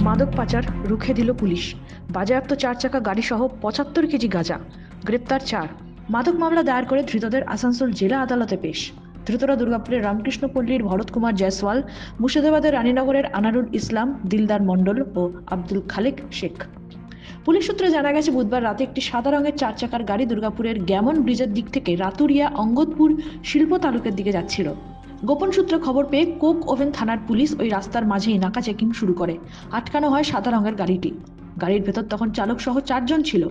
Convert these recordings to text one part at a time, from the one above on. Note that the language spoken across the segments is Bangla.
মাদক পাচার রুখে দিল পুলিশ। বাজেয়াপ্ত চার চাকা গাড়িসহ পঁচাত্তর কেজি গাঁজা। গ্রেপ্তার চার। মাদক মামলা দায়ের করে ধৃতদের আসানসোল জেলা আদালতে পেশ। ধৃতরা দুর্গাপুরের রামকৃষ্ণপল্লীর ভরত কুমার জয়সওয়াল, মুর্শিদাবাদের রানীনগরের আনারুল ইসলাম, দিলদার মণ্ডল ও আব্দুল খালেক শেখ। পুলিশ সূত্রে জানা গেছে, বুধবার রাতে একটি সাদা রঙের চার চাকার গাড়ি দুর্গাপুরের গ্যামন ব্রিজের দিক থেকে রাতুরিয়া অঙ্গদপুর শিল্প তালুকের দিকে যাচ্ছিল। গোপন সূত্রে খবর পেয়ে কোক ওভেন থানার পুলিশ ওই রাস্তার মাঝেই নাকা চেকিং শুরু করে। আটকানো হয় সাদা রঙের গাড়িটি। গাড়ির ভেতর তখন চালক সহ চারজন ছিল।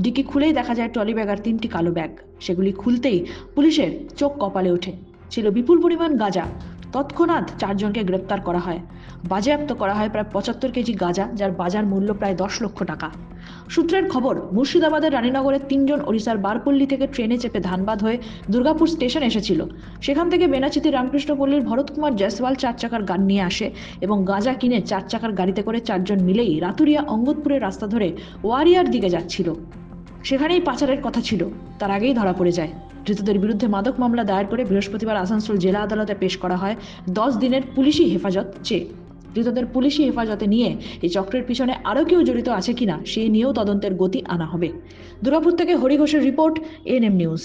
ডিকি খুলেই দেখা যায় ট্রলি ব্যাগ আর তিনটি কালো ব্যাগ। সেগুলি খুলতেই পুলিশের চোখ কপালে ওঠে। ছিল বিপুল পরিমাণ গাঁজা। তৎক্ষণাৎ চারজনকে গ্রেপ্তার করা হয়। বাজেয়াপ্ত করা হয় প্রায় পঁচাত্তর কেজি গাঁজা, যার বাজার মূল্য প্রায় দশ লক্ষ টাকা। সূত্রের খবর, মুর্শিদাবাদের রানীনগরের তিনজন ওড়িশার বারপল্লী থেকে ট্রেনে চেপে ধানবাদ হয়ে দুর্গাপুর স্টেশন এসেছিল। সেখান থেকে বেনাচিতি রামকৃষ্ণপল্লীর ভরত কুমার জয়সওয়াল চার চাকার গান নিয়ে আসে এবং গাঁজা কিনে চার চাকার গাড়িতে করে চারজন মিলেই রাতুরিয়া অঙ্গদপুরের রাস্তা ধরে ওয়ারিয়ার দিকে যাচ্ছিল। সেখানেই পাচারের কথা ছিল। তার আগেই ধরা পড়ে যায়। ধৃতদের বিরুদ্ধে মাদক মামলা দায়ের করে বৃহস্পতিবার আসানসোল জেলা আদালতে পেশ করা হয়। দশ দিনের পুলিশি হেফাজত চেয়ে। ধৃতদের পুলিশি হেফাজতে নিয়ে এই চক্রের পিছনে আরও কেউ জড়িত আছে কিনা, সে নিয়েও তদন্তের গতি আনা হবে। দুর্গাপুর থেকে হরিঘোষের রিপোর্ট রিপোর্ট এম নিউজ।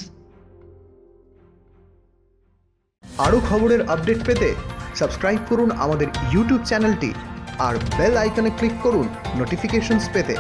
আরও খবরের আপডেট পেতে সাবস্ক্রাইব করুন আমাদের ইউটিউব চ্যানেলটি আর বেল আইকনে ক্লিক করুন নোটিফিকেশনস পেতে।